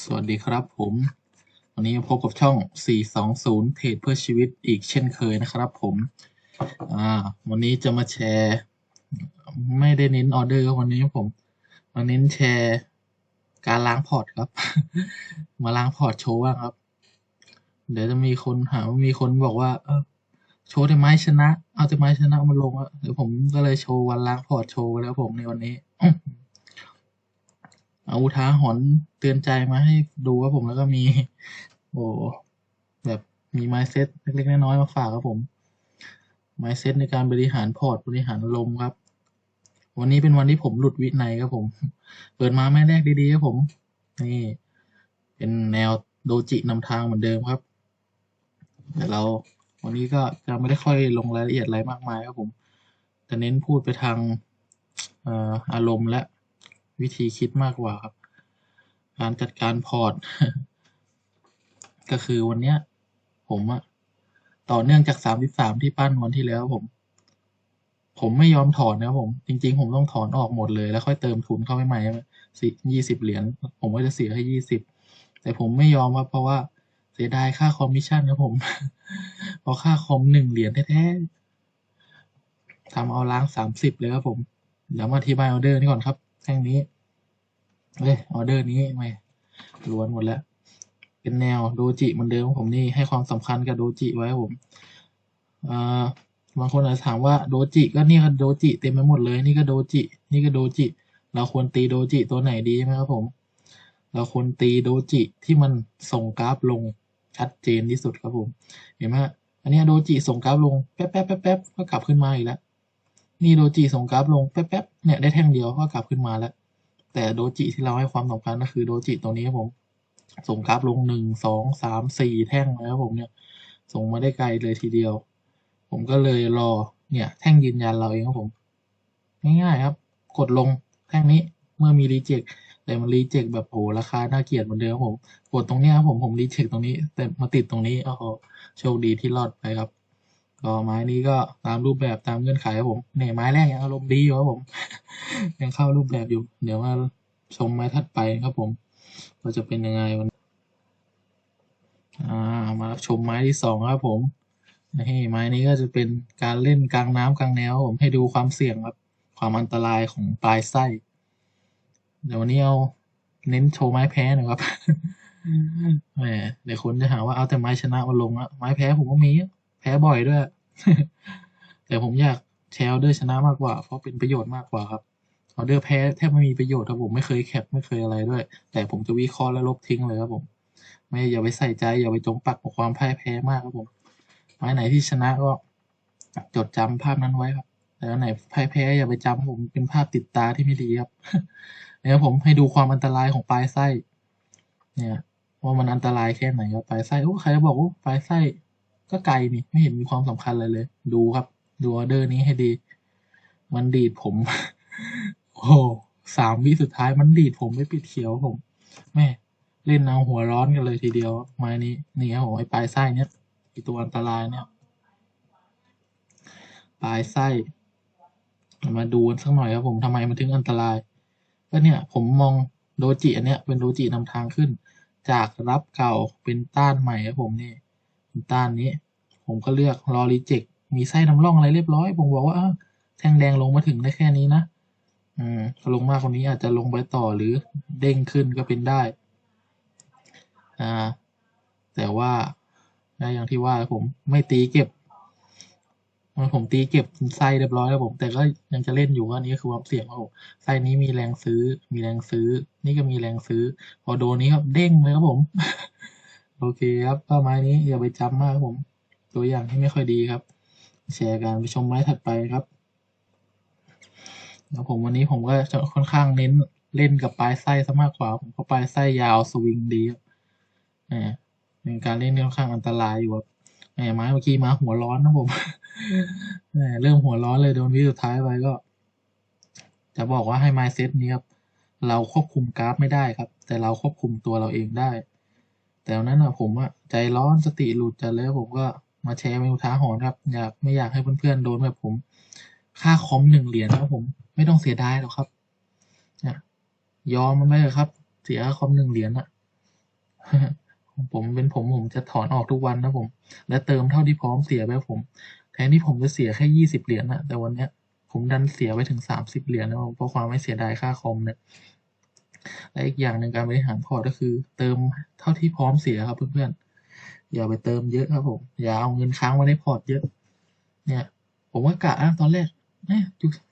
สวัสดีครับผม วันนี้พบกับช่อง 420 เทรดเพื่อชีวิตอีกเช่นเคยนะครับผมอ่าวันนี้จะมาแชร์ ไม่ได้เน้นออเดอร์วันนี้ผมมาเน้นแชร์ การล้างพอร์ตครับ มาล้างพอร์ตโชว์บ้างครับ เดี๋ยวจะมีคนหาว่ามีคนบอกว่า เออโชว์แต่ไม้ชนะ เอาแต่ไม้ชนะมาลงอะเดี๋ยวผมก็เลยโชว์วันล้างพอร์ตโชว์แล้วผมในวันนี้ เอาอุทาหรณ์เตือนใจมาให้ดูครับผมแล้วก็มี โอ้แบบมีไมซ์เซ็ตเล็กๆน้อยๆมาฝากครับผมไมซ์เซ็ตในการบริหารพอร์ตบริหารลมณ์ครับ วันนี้เป็นวันที่ผมหลุดวินัยครับผม เปิดมาแม่แรกดีๆครับผม นี่ เป็นแนวโดจินำทางเหมือนเดิมครับ แต่เราวันนี้ก็จะไม่ได้ค่อยลงรายละเอียดอะไรมากมายครับผมจะเน้นพูดไปทางอออารมณ์และ วิธีคิดมากกว่าครับ การจัดการพอร์ต ก็คือวันเนี้ย ผมอะต่อเนื่องจากสามสิบสามที่ปั้นวันที่แล้วผม ผมไม่ยอมถอนนะครับผม จริง ๆ ผมต้องถอนออกหมดเลย แล้วค่อยเติมทุนเข้าไปใหม่สิยี่สิบเหรียญผมก็จะเสียให้ยี่สิบแต่ผมไม่ยอมครับเพราะว่าเสียดายค่าคอมมิชชั่นครับผมเพราะค่าคอมหนึ่งเหรียญแท้ๆทำเอาล้างสามสิบเลยครับผม เดี๋ยวมาอธิบายออเดอร์นี่ก่อนครับแท่งนี้ เอ้ยออเดอร์นี้ไม่ล้วนหมดแล้ว เป็นแนวโดจิเหมือนเดิมของผมนี่ให้ความสำคัญกับโดจิไว้ผมอ่าบางคนอาจจะถามว่าโดจิก็นี่ก็โดจิเต็มไปหมดเลยนี่ก็โดจิ นี่ก็โดจิ เราควรตีโดจิตัวไหนดีไหมครับผม เราควรตีโดจิที่มันส่งกราฟลงชัดเจนที่สุดครับผม เห็นไหมอันนี้โดจิส่งกราฟลงแป๊บแป๊บแป๊บแป๊บก็กลับขึ้นมาอีกแล้ว นี่โดจิส่งกราฟลงแป๊บแป๊บเนี่ยได้แท่งเดียวก็กลับขึ้นมาแล้ว แต่โดจิที่เราให้ความสำคัญก็คือโดจิตัวนี้ครับผม ส่งกราฟลงหนึ่งสองสามสี่แท่งแล้วผมเนี่ย ส่งมาได้ไกลเลยทีเดียว ผมก็เลยรอเนี่ย แท่งยืนยันเราเองครับผม ง่ายๆครับ กดลงแท่งนี้เมื่อมีรีเจ็คแต่มันรีเจ็คแบบโอ้ราคาน่าเกลียดเหมือนเดิมครับผมกดตรงเนี้ยครับผมผมรีเจ็คตรงนี้ แต่มาติดตรงนี้โอ้โหโชคดีที่รอดไปครับ ก็ไม้นี้ก็ตามรูปแบบตามเงื่อนไขครับผมเนี่ยไม้แรกยังอารมณ์ดีอยู่ครับผม ยังเข้ารูปแบบอยู่ เดี๋ยวมาชมไม้ถัดไปครับผมว่าจะเป็นยังไงวันอ่ามาชมไม้ที่สองครับผมนี่ไม้นี้ก็จะเป็นการเล่นกลางน้ำกลางแนวผมให้ดูความเสี่ยงครับ ความอันตรายของปลายไส้ เดี๋ยววันนี้เอาเน้นโชว์ไม้แพ้หน่อยครับแหมเดี๋ยวคนจะหาว่าเอาแต่ไม้ชนะมาลงอะไม้แพ้ผมก็มีอะ แพ้บ่อยด้วย แต่ผมอยากแชร์ออเดอร์ชนะมากกว่า เพราะเป็นประโยชน์มากกว่าครับออเดอร์แพ้แทบไม่มีประโยชน์ครับผมไม่เคยแคปไม่เคยอะไรด้วย แต่ผมจะวิเคราะห์และลบทิ้งเลยครับผม ไม่อย่าไปใส่ใจอย่าไปจมปักกับความพ่ายแพ้มากครับผมไม้ไหนที่ชนะก็จดจำภาพนั้นไว้ครับ แต่อันไหนพ่ายแพ้อย่าไปจำครับผมเป็นภาพติดตาที่ไม่ดีครับเนี่ยผมให้ดูความอันตรายของปลายไส้ เนี่ยว่ามันอันตรายแค่ไหนครับปลายไส้โอ้ใครจะบอกว่าปลายไส้ ก็ไกลนี่ไม่เห็นมีความสำคัญเลยเลย ดูครับ ดูออเดอร์นี้ให้ดี มันดีดผม โอ้สามวิสุดท้ายมันดีดผมไม่ปิดเขียวผม แม่เล่นเอาหัวร้อนกันเลยทีเดียวไม้นี้นี่ครับผมไอ้ปลายไส้เนี่ยไอตัวอันตรายเนี่ยปลายไส้ มาดูกันสักหน่อยครับผมทำไมมันถึงอันตรายก็เนี่ย ผมมองโดจิอันเนี้ยเป็นโดจินำทางขึ้น จากรับเก่าเป็นต้านใหม่ครับผมนี่ ต้านนี้ ผมก็เลือกรอรีเจ็คมีไส้น้ำร่องอะไรเรียบร้อย ผมบอกว่าแท่งแดงลงมาถึงได้แค่นี้นะอืมลงมากกว่านี้อาจจะลงไปต่อหรือเด้งขึ้นก็เป็นได้ อ่า แต่ว่าอย่างที่ว่าผมไม่ตีเก็บผมตีเก็บไส้เรียบร้อยแล้วผม แต่ก็ยังจะเล่นอยู่ว่านี้คือความเสี่ยงครับผมไส้นี้มีแรงซื้อ มีแรงซื้อ นี่ก็มีแรงซื้อ พอโดนนี้ครับเด้งเลยครับผม โอเคครับก็ไม้นี้อย่าไปจำมากครับผม ตัวอย่างที่ไม่ค่อยดีครับ แชร์กันไปชมไม้ถัดไปครับแล้วผมวันนี้ผมก็จะค่อนข้างเน้นเล่นกับปลายไส้ซะมากกว่า ผมเพราะปลายไส้ยาวสวิงดีครับแหมเป็นการเล่นค่อนข้างอันตรายอยู่ครับแหมไม้เมื่อกี้มาหัวร้อนนะผมแหมเริ่มหัวร้อนเลยโดนวิสุดท้ายไปก็ จะบอกว่าให้ไม้เซตนี้ครับเราควบคุมกราฟไม่ได้ครับ แต่เราควบคุมตัวเราเองได้ แต่วันนั้นอะผมอะใจร้อนสติหลุดจัดเลยผมก็มาแชร์เป็นอุทาหรณ์ครับ อยากไม่อยากให้เพื่อนๆโดนแบบผม ค่าคอมหนึ่งเหรียญนะครับผมไม่ต้องเสียดายหรอกครับนี่ยอมมันไปเถอะครับ เสียคอมหนึ่งเหรียญอะของผมเป็นผมผมจะถอนออกทุกวันนะผม และเติมเท่าที่พร้อมเสียไปผม แทนที่ผมจะเสียแค่ยี่สิบเหรียญนะแต่วันเนี้ย ผมดันเสียไปถึงสามสิบเหรียญนะเพราะความไม่เสียดายค่าคอมเนี่ย และอีกอย่างหนึ่งการบริหารพอร์ตก็คือ เติมเท่าที่พร้อมเสียครับเพื่อนๆอย่าไปเติมเยอะครับผมอย่าเอาเงินค้างไว้ในพอร์ตเยอะ เนี่ย ผมว่ากะนะตอนแรกเอ๊ะ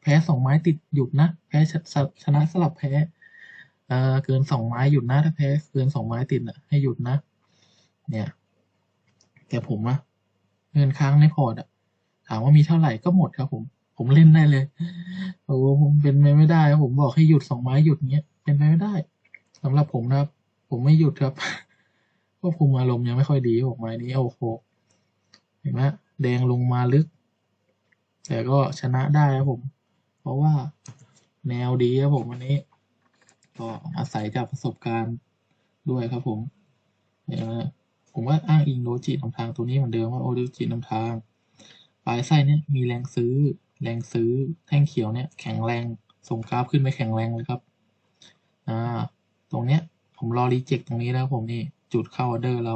แพ้สองไม้ติดหยุดนะแพ้ชชนะสลับแพ้เอ่อเกินสองไม้หยุดนะถ้าแพ้เกินสองไม้ติดอะให้หยุดนะ เนี่ย แต่ผมอะเงินค้างในพอร์ตอะถามว่ามีเท่าไหร่ก็หมดครับผม ผมเล่นได้เลย โอ้ผมเป็นไปไม่ได้ ผมบอกให้หยุดสองไม้หยุดเงี้ย เป็นไปไม่ได้สำหรับผมนะครับ ผมไม่หยุดครับเพราะผมอารมณ์ยังไม่ค่อยดีผมไม้นี้โอ้โหเห็นไหมแดงลงมาลึก แต่ก็ชนะได้ครับผม เพราะว่าแนวดีครับผมวันนี้ ก็อาศัยจากประสบการณ์ด้วยครับผมเนี่ยนะผมว่าอ้างอิงโดจินำทางตัวนี้เหมือนเดิมว่าโอโดจินำทาง ปลายไส้เนี่ยมีแรงซื้อ แรงซื้อแท่งเขียวเนี่ยแข็งแรงส่งกราฟขึ้นไปแข็งแรงเลยครับ อ่าตรงเนี้ยผมรอรีเจ็คตรงนี้แล้วผมนี่จุดเข้าออเดอร์เรา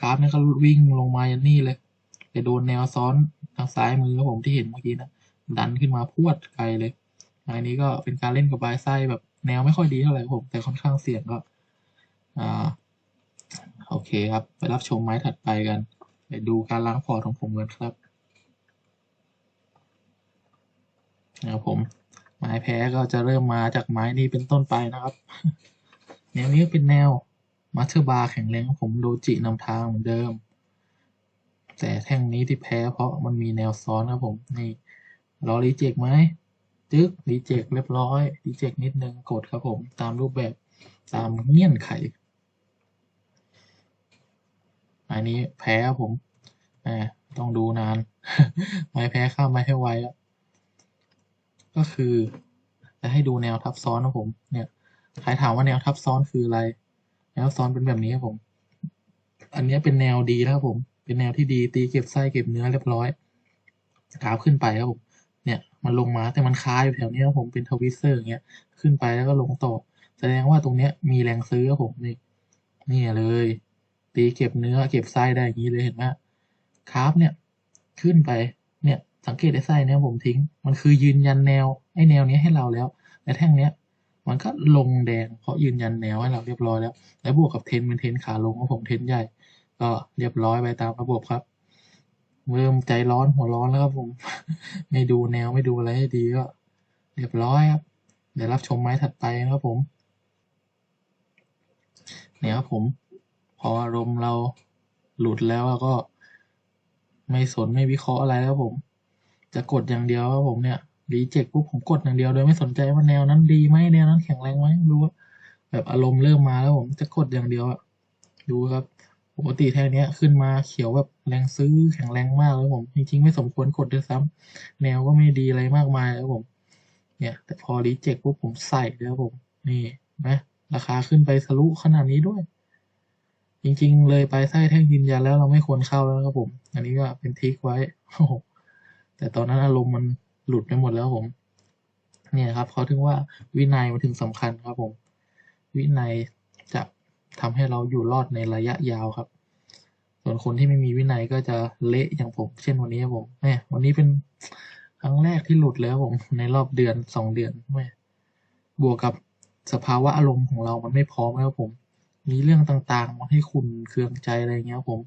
กราฟเนี่ยก็วิ่งลงมายันนี่เลยไปโดนแนวซ้อนทางซ้ายมือครับผมที่เห็นเมื่อกี้นะดันขึ้นมาพวดไกลเลยอันนี้ก็เป็นการเล่นกับบายไส้แบบแนวไม่ค่อยดีเท่าไหร่ผม แต่ค่อนข้างเสี่ยงก็อ่าโอเคครับ ไปรับชมไม้ถัดไปกัน ไปดูการล้างพอร์ตของผมกันครับนะครับผม ไม้แพ้ก็จะเริ่มมาจากไม้นี้เป็นต้นไปนะครับแนวนี้เป็นแนวมาสเตอร์บาร์แข็งแรงผมโดจินำทางเหมือนเดิม แต่แท่งนี้ที่แพ้เพราะมันมีแนวซ้อนครับผมนี่รอรีเจ็คไหมจึ๊กรีเจ็คเรียบร้อยรีเจ็คนิดนึงกดครับผมตามรูปแบบตามเงื่อนไข อันนี้แพ้ครับผมแหมต้องดูนาน ไม่แพ้ข้ามไม่ให้ไวแล้ ก็คือ จะให้ดูแนวทับซ้อนนะผม เนี่ยใครถามว่าแนวทับซ้อนคืออะไร แนวซ้อนเป็นแบบนี้ครับผม อันนี้เป็นแนวดีนะครับผม เป็นแนวที่ดีตีเก็บไส้เก็บเนื้อเรียบร้อยกราฟขึ้นไปครับผม เนี่ยมันลงมาแต่มันค้าอยู่แถวนี้ครับผมเป็นทวิสเตอร์อย่างเงี้ยขึ้นไปแล้วก็ลงต่อ แสดงว่าตรงเนี้ยมีแรงซื้อครับผมนี่นี่เลย ตีเก็บเนื้อเก็บไส้ได้อย่างนี้เลยเห็นไหมคราฟเนี่ยขึ้นไปเนี่ย สังเกตไอ้ไส้เนี่ยผมทิ้ง มันคือยืนยันแนวไอ้แนวนี้ให้เราแล้วและแท่งเนี้ยมันก็ลงแดงเพราะยืนยันแนวให้เราเรียบร้อยแล้ว แล้วบวกกับเทนเป็นเทนขาลงของผมเทนใหญ่ ก็เรียบร้อยไปตามระบบครับ เริ่มใจร้อนหัวร้อนแล้วครับผม ไม่ดูแนวไม่ดูอะไรให้ดีก็ เรียบร้อยครับ เดี๋ยวรับชมไม้ถัดไปนะครับผม เนี่ยครับผม พออารมณ์เราหลุดแล้วก็ ไม่สนไม่วิเคราะห์อะไรแล้วผม จะกดอย่างเดียวครับผมเนี่ยรีเจ็คปุ๊บผมกดอย่างเดียวโดยไม่สนใจว่าแนวนั้นดีไหมแนวนั้นแข็งแรงไหมรู้ว่าแบบอารมณ์เริ่มมาแล้วผมจะกดอย่างเดียวอะดูครับปกติแท่งนี้ขึ้นมาเขียวแบบแรงซื้อแข็งแรงมากแล้วผมจริงๆไม่สมควรกดด้วยซ้ำแนวก็ไม่ดีอะไรมากมายแล้วผม เนี่ย แต่พอรีเจ็คปุ๊บผมใส่แล้วผม นี่นะราคาขึ้นไปทะลุขนาดนี้ด้วย จริงๆ เลยไปไส้แท่งยืนยันแล้วเราไม่ควรเข้าแล้วครับผม อันนี้ก็เป็นทิกไว้โอ้ แต่ตอนนั้นอารมณ์มันหลุดไปหมดแล้วผม เนี่ยครับเขาถึงว่าวินัยมันถึงสำคัญครับผม วินัยจะทำให้เราอยู่รอดในระยะยาวครับ ส่วนคนที่ไม่มีวินัยก็จะเละอย่างผม เช่นวันนี้ครับผมแหมวันนี้เป็นครั้งแรกที่หลุดแล้วผม ในรอบเดือนสองเดือนแหมบวกกับสภาวะอารมณ์ของเรามันไม่พร้อมแล้วผม มีเรื่องต่างๆ มาให้คุณเคืองใจอะไรเงี้ยผม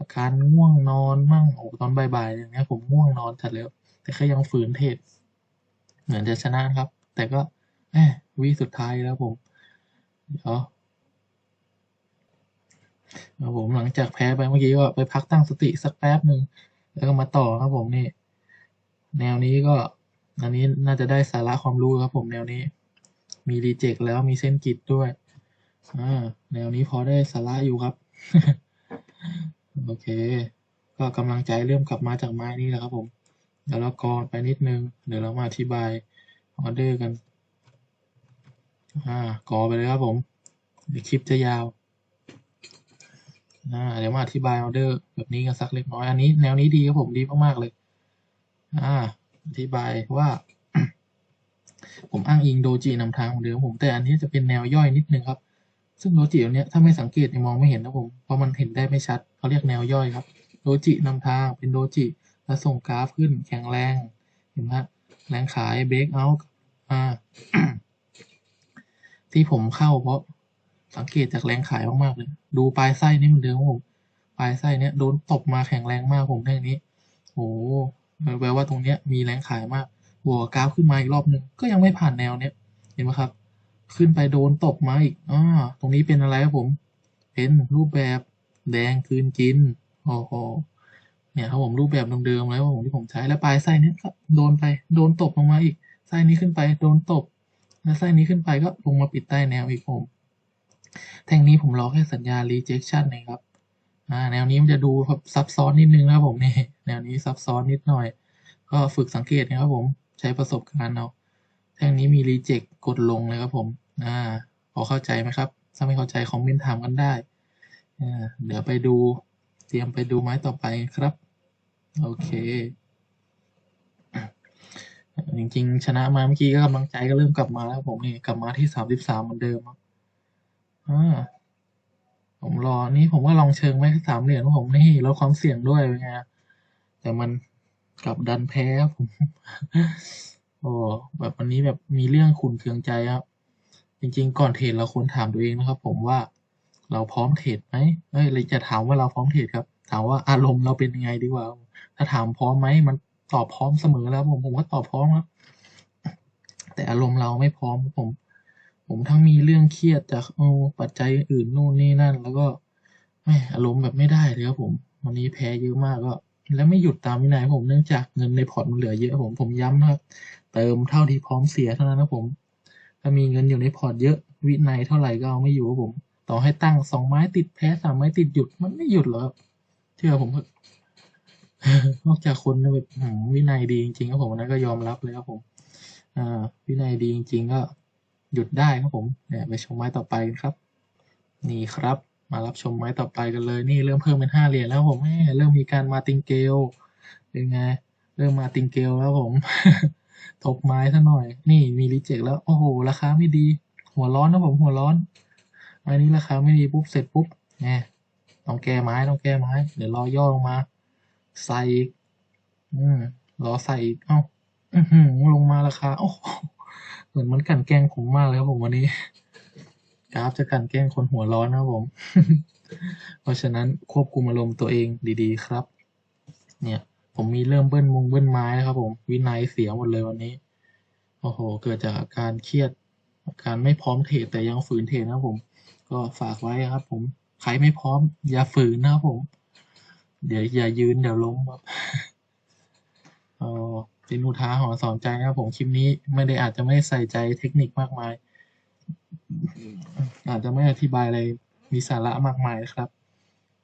อาการง่วงนอนมั่งโอ้ตอนบ่ายๆอย่างเงี้ยผมง่วงนอนจัดแล้วแต่ก็ยังฝืนเทรดเหมือนจะชนะครับ แต่ก็แหมวิสุดท้ายแล้วผมเดี๋ยวครับผมหลังจากแพ้ไปเมื่อกี้ก็ไปพักตั้งสติสักแป๊บหนึ่งแล้วก็มาต่อครับผมนี่ แนวนี้ก็ อันนี้น่าจะได้สาระความรู้ครับผมแนวนี้ มีรีเจ็คแล้วมีเส้นกิดด้วยอ่าแนวนี้พอได้สาระอยู่ครับ โอเค ก็กำลังใจเริ่มกลับมาจากไม้นี้แล้วครับผม เดี๋ยวเรากรไปนิดนึง เดี๋ยวเรามาอธิบายออเดอร์กัน อ่ากอไปเลยครับผมเดี๋ยวคลิปจะยาว อ่า เดี๋ยวมาอธิบายออเดอร์แบบนี้กันสักเล็กน้อย อันนี้แนวนี้ดีครับผมดีมากๆเลย อ่า อธิบายว่า ผมอ้างอิงโดจินำทางเหมือนเดิมผม แต่อันนี้จะเป็นแนวย่อยนิดนึงครับ ซึ่งโดจิตัวเนี้ยถ้าไม่สังเกตมองไม่เห็นนะผมเพราะมันเห็นได้ไม่ชัดเขาเรียกแนวย่อยครับโดจินำทางเป็นโดจิแล้วส่งกราฟขึ้นแข็งแรงเห็นไหมแรงขายเบรกเอาท์อ่าที่ผมเข้าเพราะสังเกตจากแรงขายมากๆเลย ดูปลายไส้นี่มือนเดิมผมปลายไส้เนี้ยโดนตบมาแข็งแรงมากผมแท่งนี้โอ้โหแปลว่าตรงเนี้ยมีแรงขายมากบวกกราฟขึ้นมาอีกรอบหนึ่งก็ยังไม่ผ่านแนวเนี้ยเห็นไหมครับ ขึ้นไปโดนตบมาอีกอ่าตรงนี้เป็นอะไรครับผม เป็นรูปแบบแดงคืนจินโอ้โหเนี่ยครับผมรูปแบบเดิมๆแล้วผมที่ผมใช้แล้วปลายไส้นี้ก็โดนไปโดนตบลงมาอีกไส้นี้ขึ้นไปโดนตบแล้วไส้นี้ขึ้นไปก็ลงมาปิดใต้แนวอีกผมแท่งนี้ผมรอแค่สัญญาณ rejection เองครับอ่าแนวนี้มันจะดูแบบซับซ้อนนิดนึงนะครับผมนี่แนวนี้ซับซ้อนนิดหน่อย ก็ฝึกสังเกตนะครับผมใช้ประสบการณ์เอา แท่งนี้มี reject กดลงเลยครับผม อ่า พอเข้าใจไหมครับ ถ้าไม่เข้าใจคอมเมนต์ถามกันได้อ่าเดี๋ยวไปดู เตรียมไปดูไม้ต่อไปครับ โอเค จริงๆ ชนะมาเมื่อกี้ก็กำลังใจก็เริ่มกลับมาแล้วผมนี่กลับมาที่สามสิบสามเหมือนเดิมอ่าผมรอ นี่ผมว่าลองเชิงไว้สามเหรียญของผมนี่ลดความเสี่ยงด้วยเป็นไงแต่มันกลับดันแพ้ผม โอ้แบบวันนี้แบบมีเรื่องขุนเคืองใจครับ จริงๆ ก่อนเทรดเราควรถามตัวเองนะครับ ผมว่าเราพร้อมเทรดไหมเอ้ยเลยจะถามว่าเราพร้อมเทรดครับ ถามว่าอารมณ์เราเป็นยังไงดีกว่า ถ้าถามพร้อมไหมมันตอบพร้อมเสมอแล้วผมผมก็ตอบพร้อมครับ แต่อารมณ์เราไม่พร้อมผม ผมทั้งมีเรื่องเครียดจากปัจจัยอื่นนู่นนี่นั่น แล้วก็แหม่อารมณ์แบบไม่ได้เลยครับผม วันนี้แพ้เยอะมากก็ แล้วไม่หยุดตามวินัยผมเนื่องจากเงินในพอร์ตมันเหลือเยอะผมผมย้ำนะครับ เติมเท่าที่พร้อมเสียเท่านั้นนะผม ถ้ามีเงินอยู่ในพอร์ตเยอะวินัยเท่าไหร่ก็เอาไม่อยู่ครับผม ต่อให้ตั้งสองไม้ติดแพ้สามไม้ติดหยุดมันไม่หยุดหรอกเชื่อผมเถอะนอกจากคนแบบวินัยดีจริงๆครับผมนั้นก็ยอมรับเลยครับผมอ่าวินัยดีจริงๆก็หยุดได้ครับผมเนี่ยไปชมไม้ต่อไปครับ นี่ครับ มารับชมไม้ต่อไปกันเลย นี่เริ่มเพิ่มเป็นห้าเหรียญแล้วผมแม่เริ่มมีการมาติงเกลเป็นไง เริ่มมาติงเกลแล้วผมทบไม้ซะหน่อย นี่มีรีเจ็คแล้ว โอ้โห ราคาไม่ดี หัวร้อนนะผมหัวร้อนไม้นี้ราคาไม่ดีปุ๊บเสร็จปุ๊บแหมต้องแก้ไม้ต้องแก้ไม้ เดี๋ยวรอย่อลงมา ใส่อีกอืมรอใส่อีก เอ้าลงมาราคา โอ้เหมือนมันกันแกงผมมากเลยครับผมวันนี้ กราฟจะกลันแกล้งคนหัวร้อนนะครับผม เพราะฉะนั้นควบคุมอารมณ์ตัวเองดี ๆ ครับ เนี่ย ผมมีเริ่มเบิ้ลมุงเบิ้ลไม้นะครับ ผม วินัยเสียหมดเลยวันนี้ โอ้โห เกิดจากการเครียด การไม่พร้อมเทรดแต่ยังฝืนเทรดนะครับผม ก็ฝากไว้ครับ ผม ใครไม่พร้อม อย่าฝืนนะครับผม เดี๋ยวอย่ายืนเดี๋ยวล้มครับเออเป็นอุทาหรณ์สอนใจนะครับผมคลิปนี้ไม่ได้อาจจะไม่ใส่ใจเทคนิคมากมาย อาจจะไม่อธิบายอะไรมีสาระมากมายนะครับ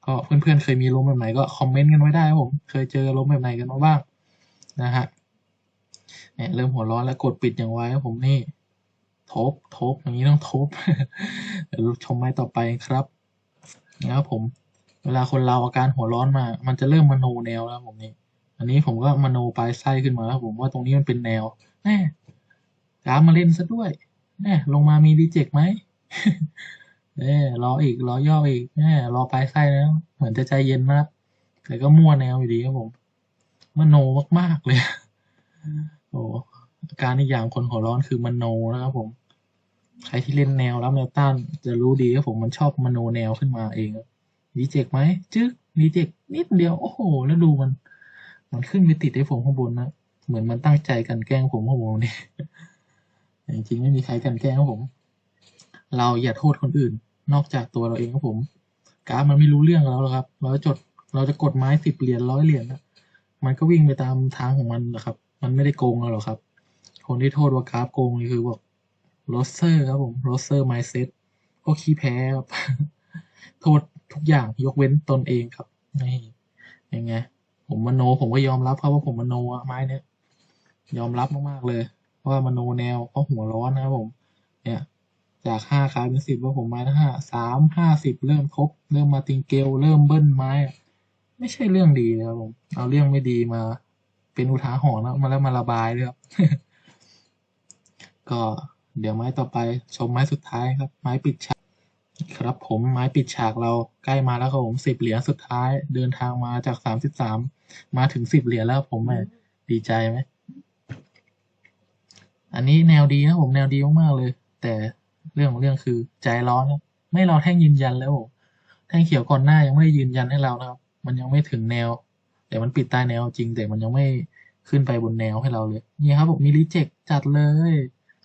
ก็เพื่อนๆเคยมีล้มแบบไหนก็คอมเมนต์กันไว้ได้ครับผม เคยเจอล้มแบบไหนกันมาบ้างนะฮะเนี่ยเริ่มหัวร้อนแล้วกดปิดอย่างไวครับผมนี่ทบทบอย่างนี้ต้องทบเดี๋ยวชมไม้ต่อไปครับนะครับผม เวลาคนเราอาการหัวร้อนมา มันจะเริ่มมโนแนวแล้วผมนี่อันนี้ผมก็มโนปลายไส้ขึ้นมาแล้วผมว่าตรงนี้มันเป็นแนวแหมกราฟมาเล่นซะด้วย แหมลงมามีรีเจ็คไหมเออรออีกรอย่ออีกแหมรอปลายไส้แล้วเหมือนจะใจเย็นมาก แต่ก็มั่วแนวอยู่ดีครับผมมันโนมากๆเลย โอ้การอีกอย่างคนหัวร้อนคือมันโนนะครับผม ใครที่เล่นแนวรับแนวต้านจะรู้ดีครับผมมันชอบมโนแนวขึ้นมาเองรีเจ็คไหมจึ๊กรีเจ็คนิดเดียว โอ้โห แล้วดูมัน มันขึ้นไปติดให้ผมข้างบนนะ เหมือนมันตั้งใจกันแกล้งผมข้างบนนี่ จริงๆไม่มีใครกันแกล้งครับผม เราอย่าโทษคนอื่น นอกจากตัวเราเองครับผมกราฟมันไม่รู้เรื่องกับเราหรอกครับ เราจะจดเราจะกดไม้สิบเหรียญร้อยเหรียญนะมันก็วิ่งไปตามทางของมันนะครับ มันไม่ได้โกงเราหรอกครับ คนที่โทษว่ากราฟโกงนี่คือบอกโรสเซอร์ครับผมโรสเซอร์ไมเซ็ตก็ขี้แพ้ครับโทษทุกอย่างยกเว้นตนเองครับนี่ยังไง ผมมโนผมก็ยอมรับครับว่าผมมโนอะไม้เนี้ยยอมรับมากๆเลย ว่ามโนแนวเพราะหัวร้อนนะครับผม เนี่ยจากห้าขายเป็นสิบว่าผมไม้ละห้าสามห้าสิบเริ่มครบเริ่มมาติงเกลเริ่มเบิ้ลไม้ ไม่ใช่เรื่องดีเลยครับผมเอาเรื่องไม่ดีมา เป็นอุทาหรณ์แล้วมาแล้วมาระบายด้วยครับก็เดี๋ยวไม้ต่อไปชมไม้สุดท้ายครับ ไม้ปิดฉากครับผมไม้ปิดฉากเราใกล้มาแล้วครับผมสิบเหรียญสุดท้าย เดินทางมาจากสามสิบสามมาถึงสิบเหรียญแล้วผมแหมดีใจไหม อันนี้แนวดีนะผมแนวดีมากๆเลย แต่เรื่องของเรื่องคือใจร้อนครับไม่รอแท่งยืนยันแล้วแท่งเขียวก่อนหน้ายังไม่ได้ยืนยันให้เรานะครับ มันยังไม่ถึงแนว แต่มันปิดใต้แนวจริง แต่มันยังไม่ขึ้นไปบนแนวให้เราเลย นี่ครับผมมีรีเจ็คจัดเลย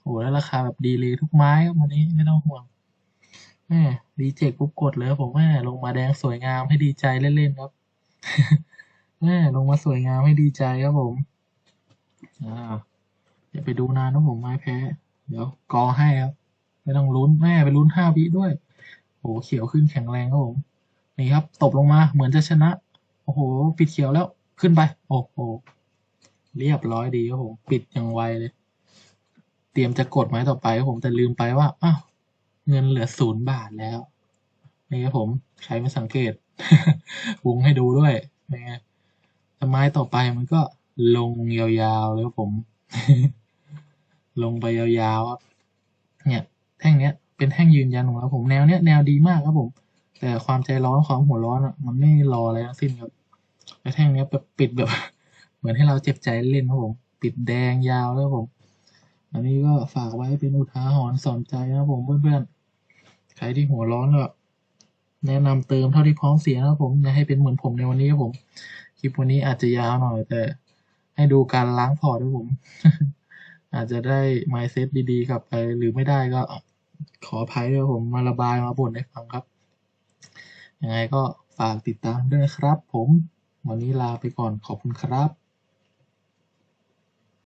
โอ้แล้วราคาแบบดีเลยทุกไม้ครับวันนี้ไม่ต้องห่วงแม่รีเจ็คปุ๊บกดเลยครับผมแม่ลงมาแดงสวยงามให้ดีใจเล่นๆครับแม่ลงมาสวยงามให้ดีใจครับผมอ่า อย่าไปดูนานนะผมไม้แพ้ เดี๋ยวกอให้ครับ ไม่ต้องลุ้นแม่ไปลุ้นห้าวิด้วยโอ้เขียวขึ้นแข็งแรงครับผมนี่ครับ ตบลงมาเหมือนจะชนะ โอ้โห ปิดเขียวแล้วขึ้นไป โอ้โหเรียบร้อยดีครับผมปิดอย่างไวเลย เตรียมจะกดไม้ต่อไปครับผมแต่ลืมไปว่าอ้าวเงินเหลือศูนย์บาทแล้วนี่ครับผมใครไม่สังเกตวงให้ดูด้วยนี่ไม่ไม้ต่อไปมันก็ลงยาวๆเลยครับผม ลงไปยาวๆครับเนี่ยแท่งเนี้ยเป็นแท่งยืนยันของเราผมแนวเนี้ยแนวดีมากครับผม แต่ความใจร้อนความหัวร้อนอะมันไม่รออะไรทั้งสิ้นครับแต่แท่งเนี้ยแบบปิดแบบ เหมือนให้เราเจ็บใจเล่นครับผม ปิดแดงยาวแล้วครับผม อันนี้ก็ฝากไว้เป็นอุทาหรณ์สอนใจนะครับผมเพื่อนๆใครที่หัวร้อนก็แนะนำเติมเท่าที่พร้อมเสียนะครับผมให้เป็นเหมือนผมในวันนี้ครับผมคลิปวันนี้อาจจะยาวหน่อยแต่ ให้ดูการล้างพอร์ตด้วยผม อาจจะได้ mindset ดีๆกลับไป หรือไม่ได้ก็ขออภัยด้วยผมมาระบายมาบ่นให้ฟังครับ ยังไงก็ฝากติดตามด้วยนะครับ ผม วันนี้ลาไปก่อนขอบคุณครับ